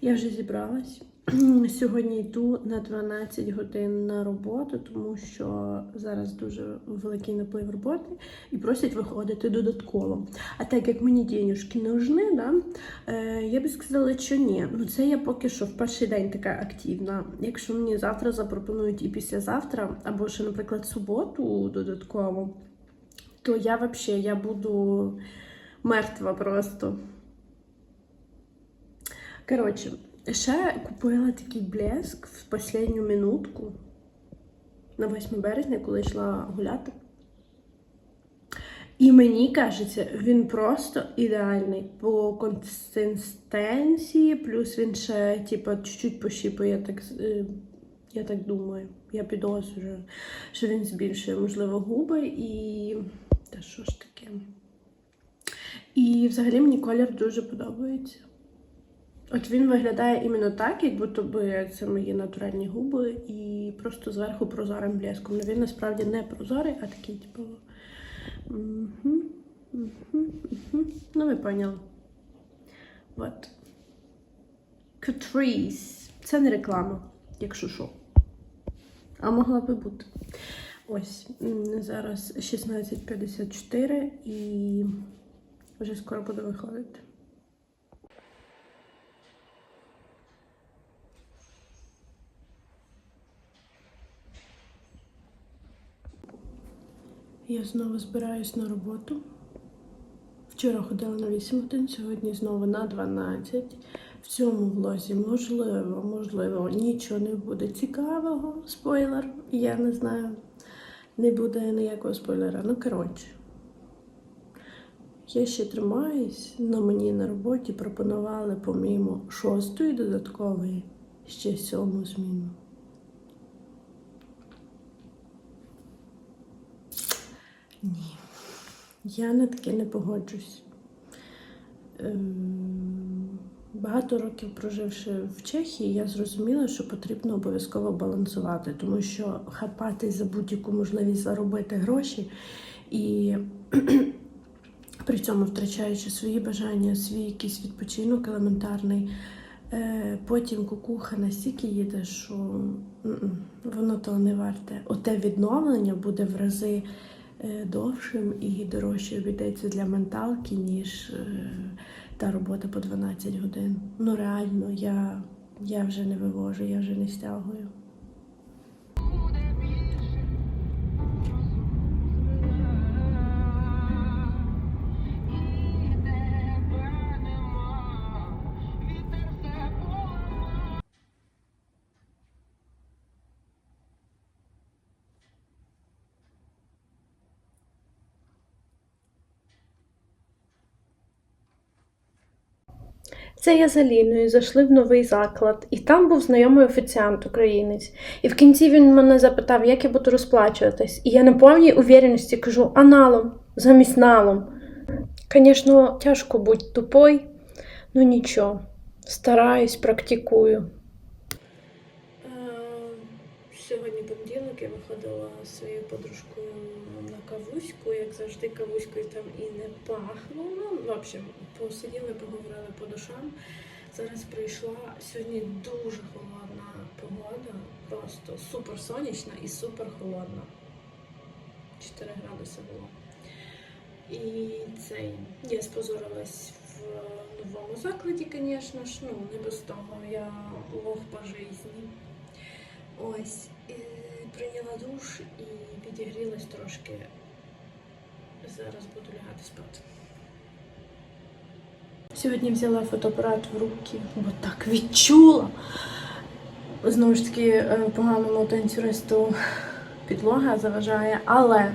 Я вже зібралась. Сьогодні йду на 12 годин на роботу, тому що зараз дуже великий наплив роботи і просять виходити додатково. А так як мені денежки не нужны, да, е, я би сказала, що ні. Ну це я поки що в перший день така активна. Якщо мені завтра запропонують і післязавтра, або ще, наприклад, суботу додатково, то я взагалі я буду мертва просто. Коротше, ще купила такий блеск в останню минутку на 8 березня, коли йшла гуляти. І мені кажеться, він просто ідеальний по консистенції, плюс він ще, типа, чуть-чуть пощіпує, я так, е, я так думаю. Я підозрюю, що він збільшує, можливо, губи і. Та що ж таке? І взагалі мені колір дуже подобається. От він виглядає іменно так, як будто би це мої натуральні губи, і просто зверху прозорим блеском. Ну він насправді не прозорий, а такий, типу. Мгм, мгм, мгм. Ну, ви поняли. От. Catrice. Це не реклама, якщо що. А могла би бути. Ось, зараз 16.54 і вже скоро буду виходити. Я знову збираюсь на роботу. Вчора ходила на 8 годин, сьогодні знову на 12. В цьому влозі можливо, можливо, нічого не буде цікавого. Спойлер, я не знаю. Не буде ніякого спойлера. Ну, коротше. Я ще тримаюсь, але мені на роботі пропонували помимо шостої додаткової ще сьому зміну. Ні. Я на таке не погоджусь. Ем, Багато років проживши в Чехії, я зрозуміла, що потрібно обов'язково балансувати, тому що хапатись за будь-яку можливість заробити гроші і при цьому втрачаючи свої бажання, свій якийсь відпочинок елементарний. Е, Потім кукуха настільки їде, що воно того не варте. Оте відновлення буде в рази довшим і дорожче обійдеться для менталки, ніж е, та робота по 12 годин. Ну реально, я, я вже не вивожу, я вже не стягую. Це я за Ліною зайшли в новий заклад, і там був знайомий офіціант українець. І в кінці він мене запитав, як я буду розплачуватись. І я на повній увіреності кажу аналом, замість налом. Звісно, тяжко бути тупой, ну нічого. Стараюсь, практикую. Сьогодні понеділок я своєю подружкою на кавуську, як завжди, кавуською там і не пахло. Ну, в общем, посиділи, поговорили по душам. Зараз прийшла сьогодні дуже холодна погода, просто супер сонячна і супер холодна. 4 градуси було. І цей я спозорилась в новому закладі, звісно ж, ну не без того, я лох по житті. Ось, прийняла душ і підігрілась трошки. Зараз буду лягати спати. Сьогодні взяла фотоапарат в руки, бо так відчула. Знову ж таки, е, поганому танцюристу підлога заважає, але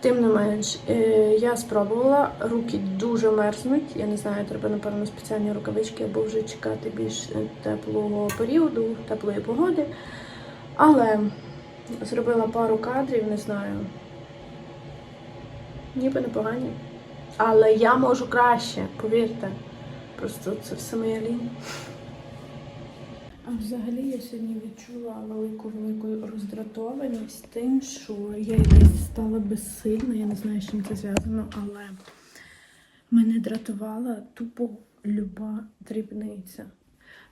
тим не менш, е, я спробувала, руки дуже мерзнуть. Я не знаю, треба, напевно, спеціальні рукавички або вже чекати більш е, теплого періоду, теплої погоди. Але зробила пару кадрів, не знаю. Ніби непогані. Але я можу краще, повірте. Просто це все моя лінь. А взагалі я сьогодні відчула велику-велику роздратованість тим, що я якась стала безсильна, я не знаю, з чим це зв'язано, але мене дратувала тупо люба дрібниця.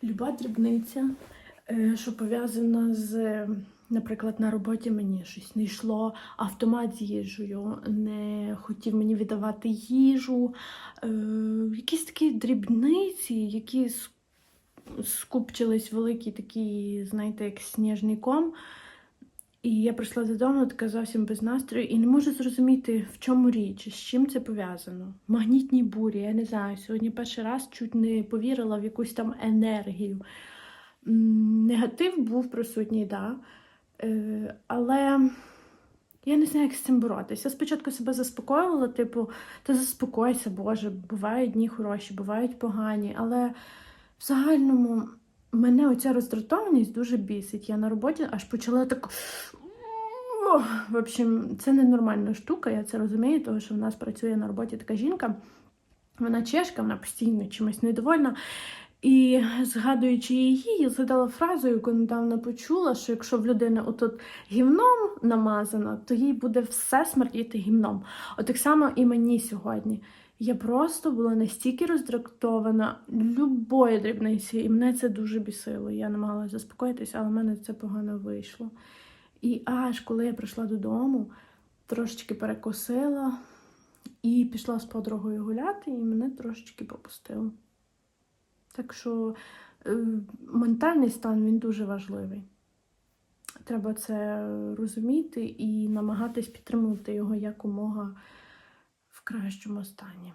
Люба дрібниця, е, що пов'язана з, наприклад, на роботі мені щось не йшло, автомат з їжею, не хотів мені віддавати їжу, е, якісь такі дрібниці, які скупчились великі такі, знаєте, як сніжний ком. І я прийшла додому, така зовсім без настрою, і не можу зрозуміти, в чому річ, з чим це пов'язано. Магнітні бурі, я не знаю. Сьогодні перший раз чуть не повірила в якусь там енергію. Негатив був присутній, да. Е, але я не знаю, як з цим боротися. Я спочатку себе заспокоювала, типу, та заспокойся, Боже, бувають дні хороші, бувають погані, але в загальному мене оця роздратованість дуже бісить. Я на роботі аж почала так. В общем, це ненормальна штука, я це розумію, тому що в нас працює на роботі така жінка. Вона чешка, вона постійно чимось недовольна. І згадуючи її, я згадала фразу, яку недавно почула, що якщо в людини отут гімном намазано, то їй буде все смердіти гімном. От так само і мені сьогодні. Я просто була настільки роздратована любої дрібниці, і мене це дуже бісило. Я намагалася заспокоїтися, але в мене це погано вийшло. І аж коли я прийшла додому, трошечки перекосила і пішла з подругою гуляти, і мене трошечки попустило. Так що е, ментальний стан він дуже важливий. Треба це розуміти і намагатись підтримувати його якомога в кращому стані.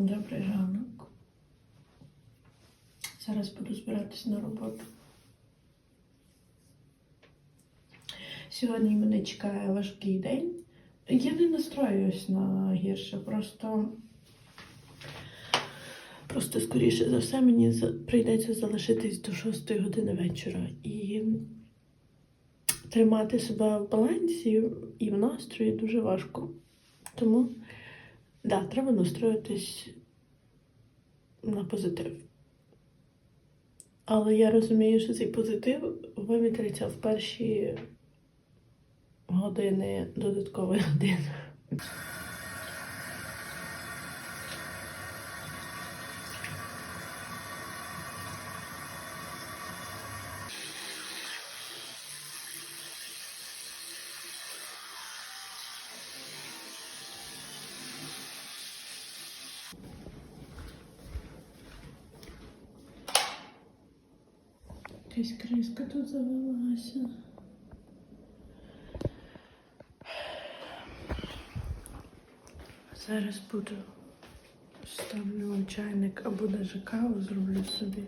Добрий ранок. Зараз буду збиратися на роботу. Сьогодні мене чекає важкий день. Я не настроююсь на гірше, просто, просто скоріше за все, мені прийдеться залишитись до 6 години вечора. І тримати себе в балансі і в настрої дуже важко. Тому Да, треба настроїтись на позитив. Але я розумію, що цей позитив вимітриться в перші години додаткової години. Якась криска тут завелася. Зараз буду ставлю чайник або даже каву зроблю собі.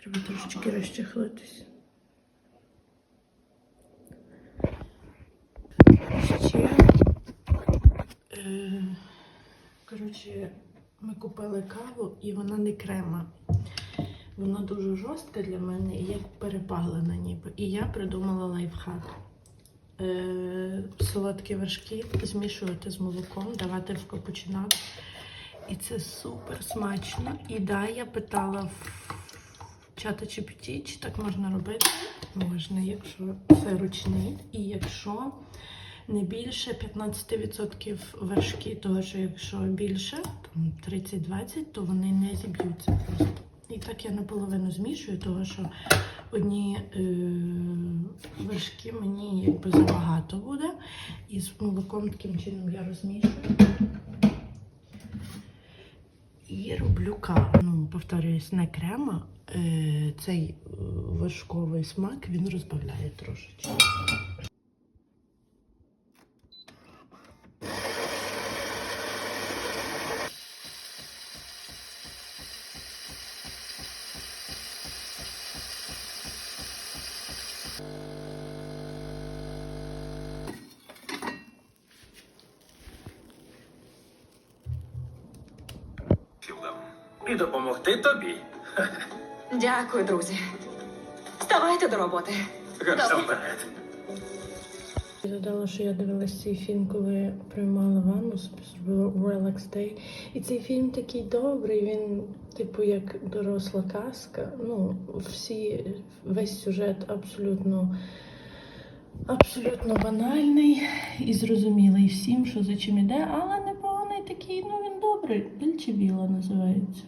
Треба трошечки розчехлитись. Ще, е, коротше, ми купили каву і вона не крема. Вона дуже жорстка для мене і як перепалена ніби. І я придумала лайфхак. Е, солодкі вершки змішувати з молоком, давати в капучинат. І це супер смачно. І да, я питала в чата GPT, чи так можна робити. Можна, якщо це ручний. І якщо не більше 15% вершки, того що якщо більше, там 30-20, то вони не зіб'ються просто. І так я наполовину змішую, тому що одні е, вершки мені якби забагато буде. І з молоком таким чином я розмішую. І роблю каву. Ну, повторююсь, не крема. Е, цей е, вершковий смак він розбавляє трошечки. І допомогти тобі. Дякую, друзі. Ставайте до роботи. Вперед. Я Згадала, що я дивилась цей фільм, коли приймала ванну, собі зробила Relax Day. І цей фільм такий добрий, він, типу, як доросла казка. Ну, всі, весь сюжет абсолютно, абсолютно банальний і зрозумілий всім, що за чим іде, але непоганий такий, ну він добрий. Дельче Біла називається.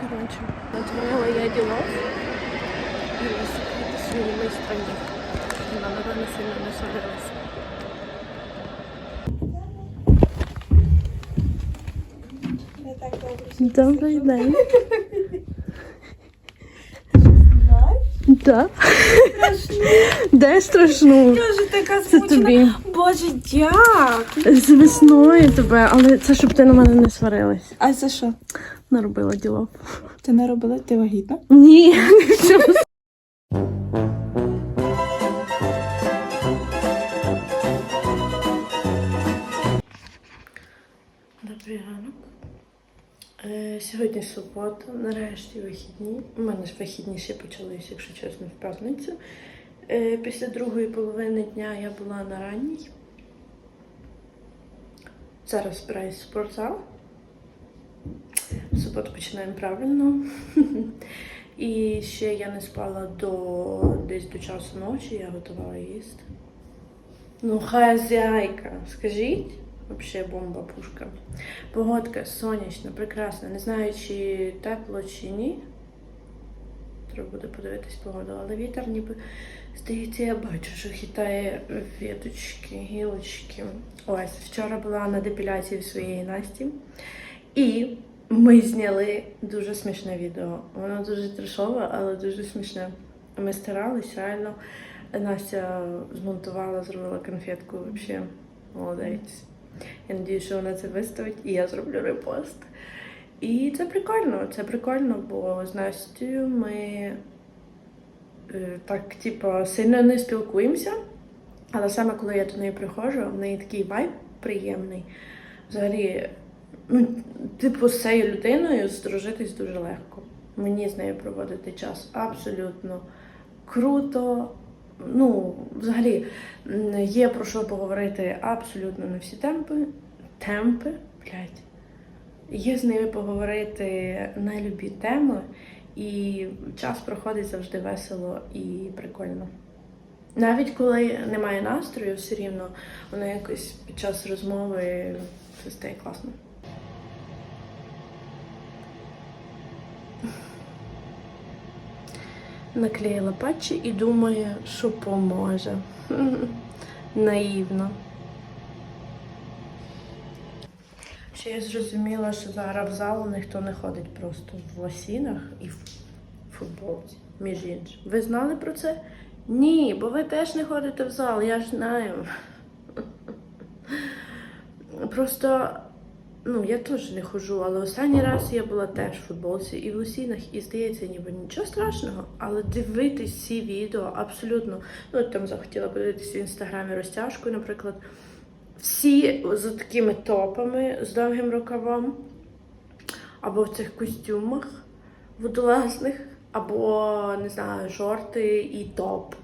Коротше, натворила я ділов і розсекрити свої майстранні. Вона, напевно, сильно не сварилася. Добрий день. Так. Де страшну? Боже, така Це тобі. Боже, дяк. З весною тебе, але це щоб ти на мене не сварилась. А це що? Наробила діло. Ти не робила? Ти вагітна? Ні, не Сьогодні субота, нарешті вихідні. У мене ж вихідні ще почалися, якщо чесно, в п'ятницю. Е, Після другої половини дня я була на ранній. Зараз збираюсь в спортзал. Суботу починаємо правильно. І ще я не спала до десь до часу ночі, я готувала їсти. Ну, хазяйка, скажіть, вообще бомба пушка. Погодка сонячна, прекрасна. Не знаю, чи тепло, чи ні. Треба буде подивитись погоду, але вітер ніби здається, я бачу, що хитає віточки, гілочки. Ось вчора була на депіляції своєї Насті. І ми зняли дуже смішне відео. Воно дуже трешове, але дуже смішне. Ми старались, реально. Настя змонтувала, зробила конфетку, взагалі молодець. Я надію, що вона це виставить, і я зроблю репост. І це прикольно, це прикольно, бо з Настю ми е, так, типу, сильно не спілкуємося. Але саме коли я до неї приходжу, в неї такий вайб приємний. Взагалі, ну, типу, з цією людиною здружитись дуже легко. Мені з нею проводити час абсолютно круто. Ну, взагалі, є про що поговорити абсолютно на всі темпи. Темпи, блядь. Є з нею поговорити на любі теми, і час проходить завжди весело і прикольно. Навіть коли немає настрою, все рівно воно якось під час розмови все стає класно. Наклеїла патчі і думає, що поможе. Наївно. Ще я зрозуміла, що зараз в залу ніхто не ходить просто в лосінах і в футболці, між іншим. Ви знали про це? Ні, бо ви теж не ходите в зал, я ж знаю. Просто, ну, я теж не ходжу, але останній раз я була теж в футболці і в лосінах, і здається, ніби нічого страшного, але дивитись ці відео абсолютно. Ну, там захотіла подивитися в інстаграмі розтяжку, наприклад. Всі з такими топами з довгим рукавом, або в цих костюмах водолазних, або, не знаю, шорти і топ.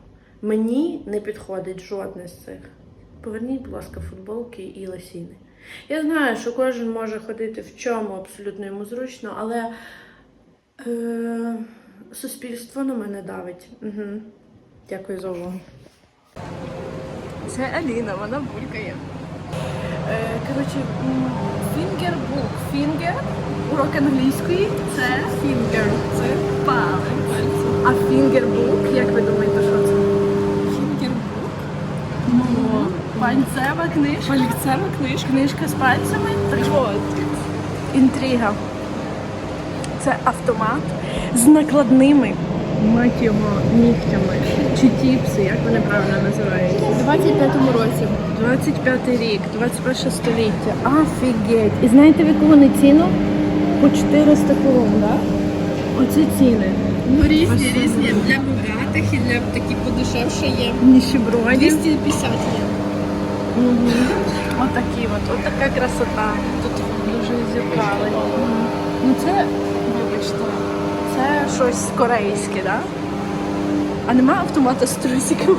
Мені не підходить жодне з цих. Поверніть, будь ласка, футболки і лосіни. Я знаю, що кожен може ходити в чому абсолютно йому зручно, але е, суспільство на мене давить. Угу. Дякую за увагу. Це Аліна, вона булькає. Е, коротше, Фінгербук. Фінгер. Урок англійської це фінгер. Це палець. а фінгербук, як ви думаєте, що це? Пальцева книжка. Пальцева книжка. Книжка з пальцями? Вот. Інтрига. Це автомат з накладними, мать його, нігтями. Чи тіпси, як вони правильно називаються? У 25-му році. 25 рік, 21 століття. Офігеть. І знаєте, в яку вони ціну? По 400 корон, так? Оце ціни. Ну, різні, різні. Для богатих і для таких подешевше є. Ніщеброді. 250 є. Угу. Отакі от, отака красота. Тут дуже зібрали. Ну це, вибачте, це щось корейське, так? Да? А нема автомата з трусиками?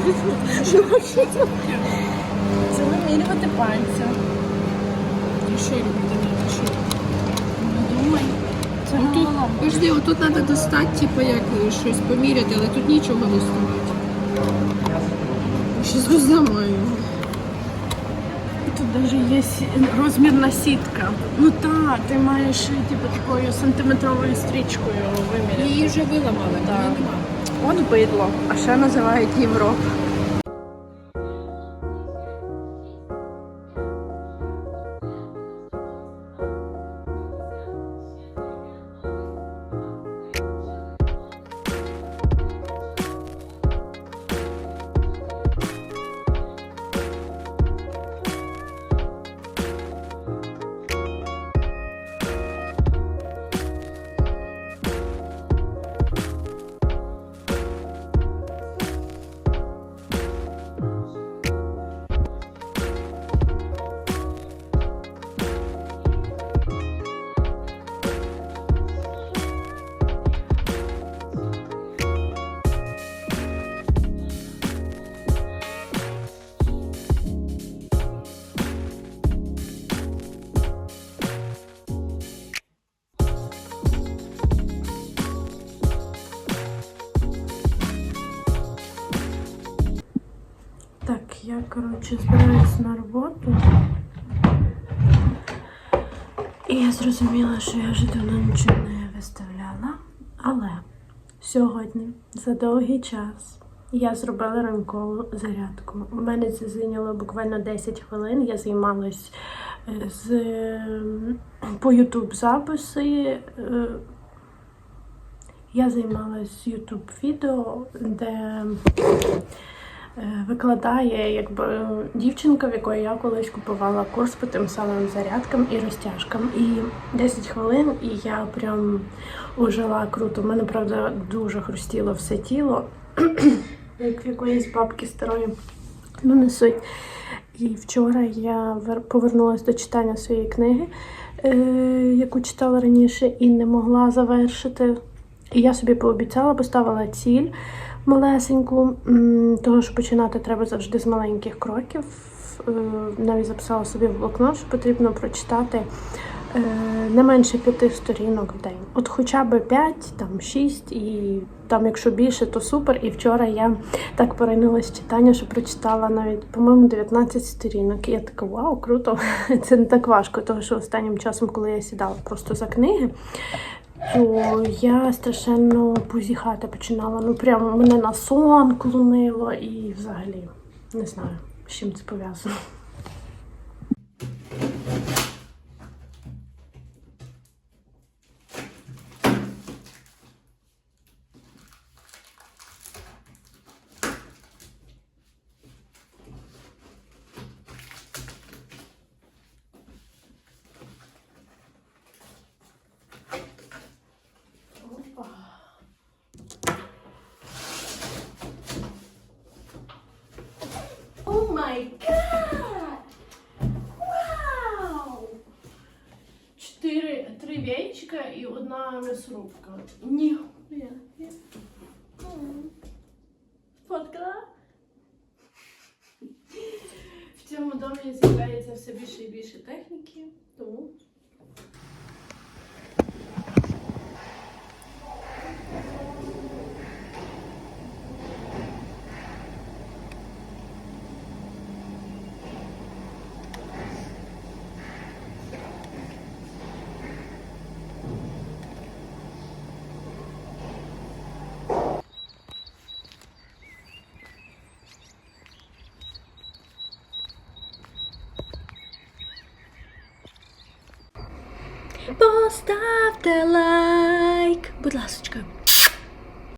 Це вимірювати пальця. І робити треба? Ну, думай. Це Ну, тут, отут треба достати, типу, як щось поміряти, але тут нічого не доставати. Щось розламаю. Тут навіть є розмірна сітка. Ну так, ти маєш типу такою сантиметровою стрічкою виміряти. Її вже виламали, Так. От бидло, а ще називають Європу. Я, коротше, збираюся на роботу. І я зрозуміла, що я вже давно нічого не виставляла. Але сьогодні, за довгий час, я зробила ранкову зарядку. У мене це зайняло буквально 10 хвилин. Я займалась е, з ем, по YouTube записи. е, Я займалась YouTube відео, де викладає якби дівчинка, в якої я колись купувала курс по тим самим зарядкам і розтяжкам. І 10 хвилин, і я прям ужила круто. У мене правда дуже хрустіло все тіло, як в якоїсь бабки старої. Ну, не суть. І вчора я повернулася до читання своєї книги, е, яку читала раніше, і не могла завершити. І я собі пообіцяла, поставила ціль малесеньку, того що починати треба завжди з маленьких кроків. Е, Навіть записала собі в блокнот, що потрібно прочитати е, не менше п'яти сторінок в день. От хоча б п'ять, там шість, і там, якщо більше, то супер. І вчора я так поринилась читання, що прочитала навіть, по-моєму, 19 сторінок. І я така, вау, круто! Це не так важко, тому що останнім часом, коли я сідала просто за книги, то я страшенно позіхати починала. Ну прямо мене на сон клонило і взагалі не знаю, з чим це пов'язано. і одна м'ясорубка. Поставте лайк, будь ласочка.